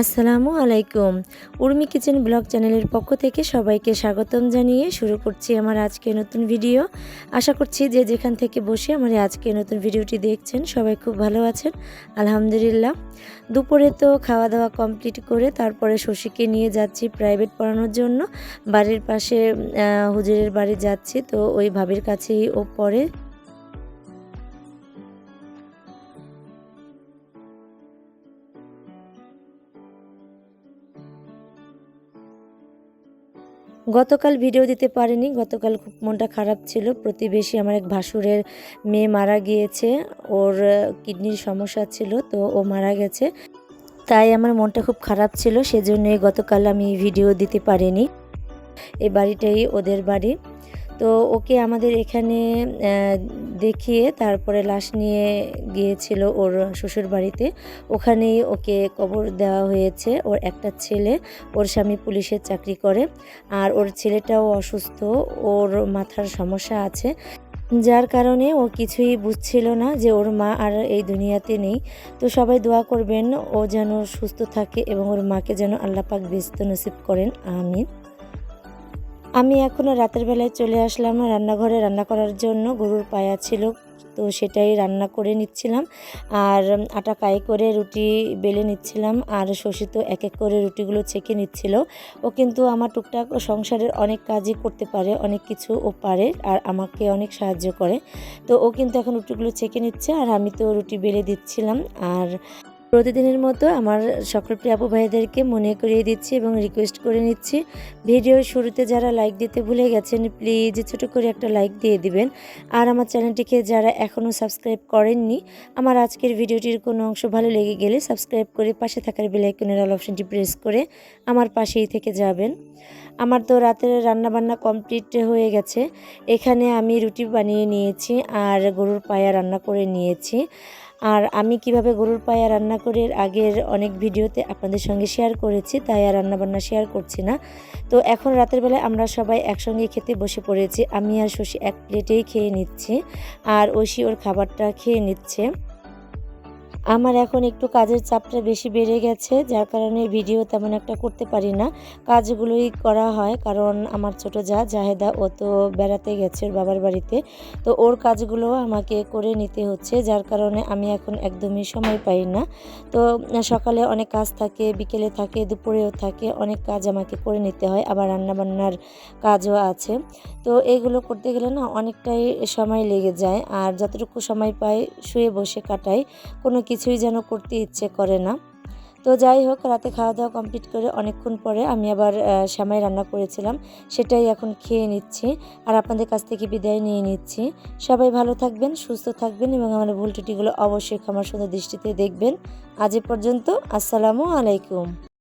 আসসালামু আলাইকুম। Urmi kitchen blog চ্যানেলের পক্ষ থেকে সবাইকে স্বাগতম জানিয়ে শুরু করছি আমার আজকে নতুন ভিডিও। আশা করছি যে যেখান থেকে বসে আমার আজকে নতুন ভিডিওটি দেখছেন, সবাই খুব ভালো আছেন, আলহামদুলিল্লাহ। দুপুরে তো খাওয়া দাওয়া কমপ্লিট করে তারপরে শশীকে নিয়ে যাচ্ছি প্রাইভেট পড়ানোর জন্য। বাড়ির পাশে হুজুরের বাড়ি যাচ্ছি, তো ওই ভাবির কাছেই ও পড়ে। গতকাল ভিডিও দিতে পারিনি। গতকাল খুব মনটা খারাপ ছিল। প্রতিবেশী আমার এক ভাসুরের মেয়ে মারা গিয়েছে। ওর কিডনির সমস্যা ছিল, তো ও মারা গেছে। তাই আমার মনটা খুব খারাপ ছিল, সেজন্য গতকাল আমি ভিডিও দিতে পারিনি। এই বাড়িটাই ওদের বাড়ি। তো ওকে আমাদের এখানে দেখিয়ে তারপরে লাশ নিয়ে গিয়েছিল ওর শ্বশুর বাড়িতে ওখানেই ওকে কবর দেওয়া হয়েছে। ওর একটা ছেলে, ওর স্বামী পুলিশের চাকরি করে আর ওর ছেলেটাও অসুস্থ, ওর মাথার সমস্যা আছে। যার কারণে ও কিছুই বুঝছিল না যে ওর মা আর এই দুনিয়াতে নেই। তো সবাই দোয়া করবেন ও যেন সুস্থ থাকে এবং ওর মাকে যেন আল্লাহ পাক ব্যস্ত নসিব করেন। আমিন। আমি এখনও রাতের বেলায় চলে আসলাম রান্নাঘরে রান্না করার জন্য। গরুর পায়া ছিল, তো সেটাই রান্না করে নিচ্ছিলাম। আর আটা কাই করে রুটি বেলে নিচ্ছিলাম, আর শশী তো এক এক করে রুটিগুলো ছেঁকে নিচ্ছিল। ও কিন্তু আমার টুকটাক সংসারের অনেক কাজই করতে পারে, অনেক কিছু ও পারে আর আমাকে অনেক সাহায্য করে। তো ও কিন্তু এখন রুটিগুলো ছেঁকে নিচ্ছে, আর আমি তো রুটি বেলে দিচ্ছিলাম। আর প্রতিদিনের মতো আমার সকল প্রিয় আপু ভাইদেরকে মনে করিয়ে দিচ্ছি এবং রিকোয়েস্ট করে নিচ্ছি। ভিডিওর শুরুতে যারা লাইক দিতে ভুলে গেছেন প্লিজ ছোট করে একটা লাইক দিয়ে দিবেন। আর আমার চ্যানেলটিকে যারা এখনও সাবস্ক্রাইব করেননি, আমার আজকের ভিডিওটির কোনো অংশ ভালো লেগে গেলে সাবস্ক্রাইব করে পাশে থাকার বেলাইকনের অল অপশনটি প্রেস করে আমার পাশেই থেকে যাবেন। আমার তো রাতের রান্নাবান্না কমপ্লিট হয়ে গেছে। এখানে আমি রুটি বানিয়ে নিয়েছি আর গরুর পায়া রান্না করে নিয়েছি। আর আমি কীভাবে গরুর পায়া রান্না করে আগের অনেক ভিডিওতে আপনাদের সঙ্গে শেয়ার করেছি, তাই আর রান্নাবান্না শেয়ার করছি না। তো এখন রাতের বেলায় আমরা সবাই একসঙ্গে খেতে বসে পড়েছি। আমি আর শশী এক প্লেটেই খেয়ে নিচ্ছি, আর ঐশী ওর খাবারটা খেয়ে নিচ্ছে। আমার এখন একটু কাজের চাপটা বেশি বেড়ে গেছে, যার কারণে ভিডিও তেমন একটা করতে পারি না। কাজগুলোই করা হয়, কারণ আমার ছোট যা, জাহেদা, ও তো বেড়াতে গেছে ওর বাবার বাড়িতে। তো ওর কাজগুলো আমাকে করে নিতে হচ্ছে, যার কারণে আমি এখন একদমই সময় পাই না। তো সকালে অনেক কাজ থাকে, বিকেলে থাকে, দুপুরেও থাকে, অনেক কাজ আমাকে করে নিতে হয়, আবার রান্নাবান্নার কাজও আছে। তো এগুলো করতে গেলে না অনেকটাই সময় লেগে যায়, আর যতটুকু সময় পাই শুয়ে বসে কাটাই। কোনো কিছুই যেন করতে ইচ্ছে করে না। তো যাই হোক, রাতে খাওয়া দাওয়া কমপ্লিট করে অনেকক্ষণ পরে আমি আবার শ্যামাই রান্না করেছিলাম। সেটাই এখন খেয়ে নিচ্ছি আর আপনাদের কাছ থেকে বিদায় নিয়ে নিচ্ছি। সবাই ভালো থাকবেন, সুস্থ থাকবেন এবং আমার ভুল ত্রুটিগুলো অবশ্যই ক্ষমার সুন্দর দৃষ্টিতে দেখবেন। আজ এ পর্যন্ত, আসসালামু আলাইকুম।